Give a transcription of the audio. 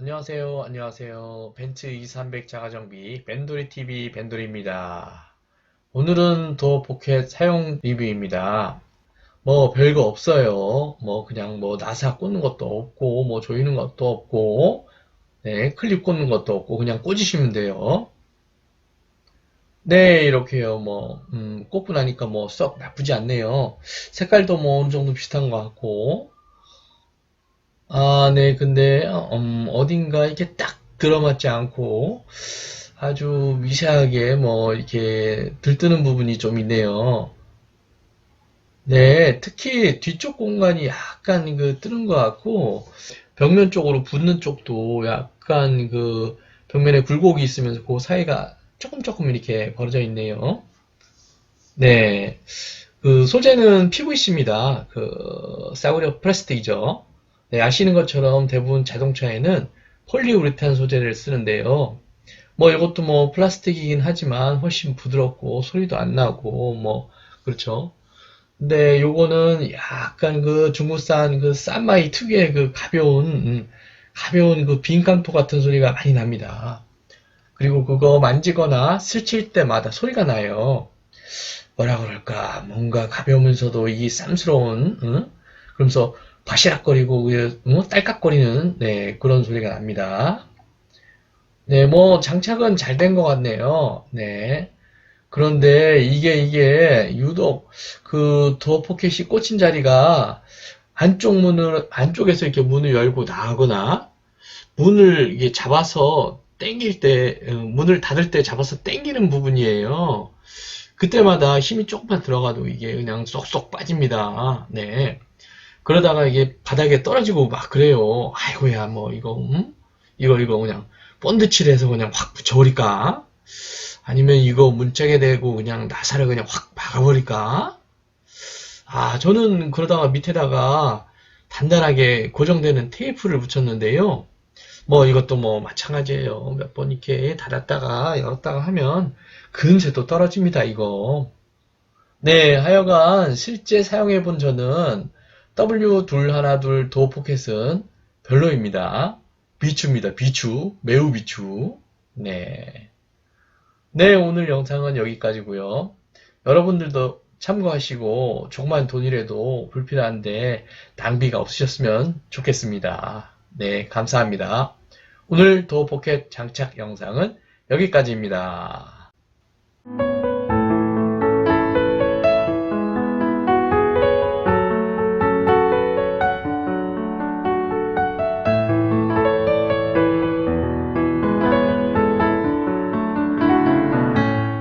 안녕하세요. 안녕하세요. 벤츠 2300 자가정비 벤도리TV 벤도리입니다. 오늘은 도어 포켓 사용 리뷰입니다. 뭐 별거 없어요. 뭐 그냥 뭐 나사 꽂는 것도 없고 뭐 조이는 것도 없고 네, 클립 꽂는 것도 없고 그냥 꽂으시면 돼요. 네, 이렇게요. 뭐 음, 꽂고 나니까 뭐 썩 나쁘지 않네요. 색깔도 뭐 어느 정도 비슷한 것 같고 아, 네, 근데, 음, 어딘가 이렇게 딱 들어맞지 않고 아주 미세하게 뭐 이렇게 들뜨는 부분이 좀 있네요. 네, 특히 뒤쪽 공간이 약간 그 뜨는 것 같고 벽면 쪽으로 붙는 쪽도 약간 그 벽면에 굴곡이 있으면서 그 사이가 조금 조금 이렇게 벌어져 있네요. 네, 그 소재는 PVC입니다. 그 싸구려 플라스틱이죠. 네, 아시는 것처럼 대부분 자동차에는 폴리우레탄 소재를 쓰는데요. 뭐 이것도 뭐 플라스틱이긴 하지만 훨씬 부드럽고 소리도 안 나고 뭐 그렇죠. 근데 요거는 약간 그 중국산 그 싼마이 특유의 그 가벼운 음, 가벼운 그 빈깡토 같은 소리가 많이 납니다. 그리고 그거 만지거나 스칠 때마다 소리가 나요. 뭐라 그럴까 뭔가 가벼우면서도 이 쌈스러운 응? 그러면서 바시락거리고 그, 뭐 딸깍거리는 네, 그런 소리가 납니다. 네, 뭐 장착은 잘 된 것 같네요. 네. 그런데 이게 이게 유독 그 도어 포켓이 꽂힌 자리가 안쪽 문을 안쪽에서 이렇게 문을 열고 나가거나 문을 이게 잡아서 당길 때 어, 문을 닫을 때 잡아서 당기는 부분이에요. 그때마다 힘이 조금만 들어가도 이게 그냥 쏙쏙 빠집니다. 네. 그러다가 이게 바닥에 떨어지고 막 그래요. 아이고야, 뭐, 이거, 음? 이거, 이거 그냥 본드칠해서 그냥 확 붙여버릴까? 아니면 이거 문짝에 대고 그냥 나사를 그냥 확 박아버릴까? 아, 저는 그러다가 밑에다가 단단하게 고정되는 테이프를 붙였는데요. 뭐 이것도 뭐 마찬가지예요. 몇 번 이렇게 닫았다가 열었다가 하면 금세 또 떨어집니다, 이거. 네, 하여간 실제 사용해 본 저는 W212 도어 포켓은 별로입니다. 비추입니다. 비추. 매우 비추. 네. 네, 오늘 영상은 여기까지고요. 여러분들도 참고하시고 조그만 돈이라도 불필요한데 낭비가 없으셨으면 좋겠습니다. 네, 감사합니다. 오늘 도어 포켓 장착 영상은 여기까지입니다.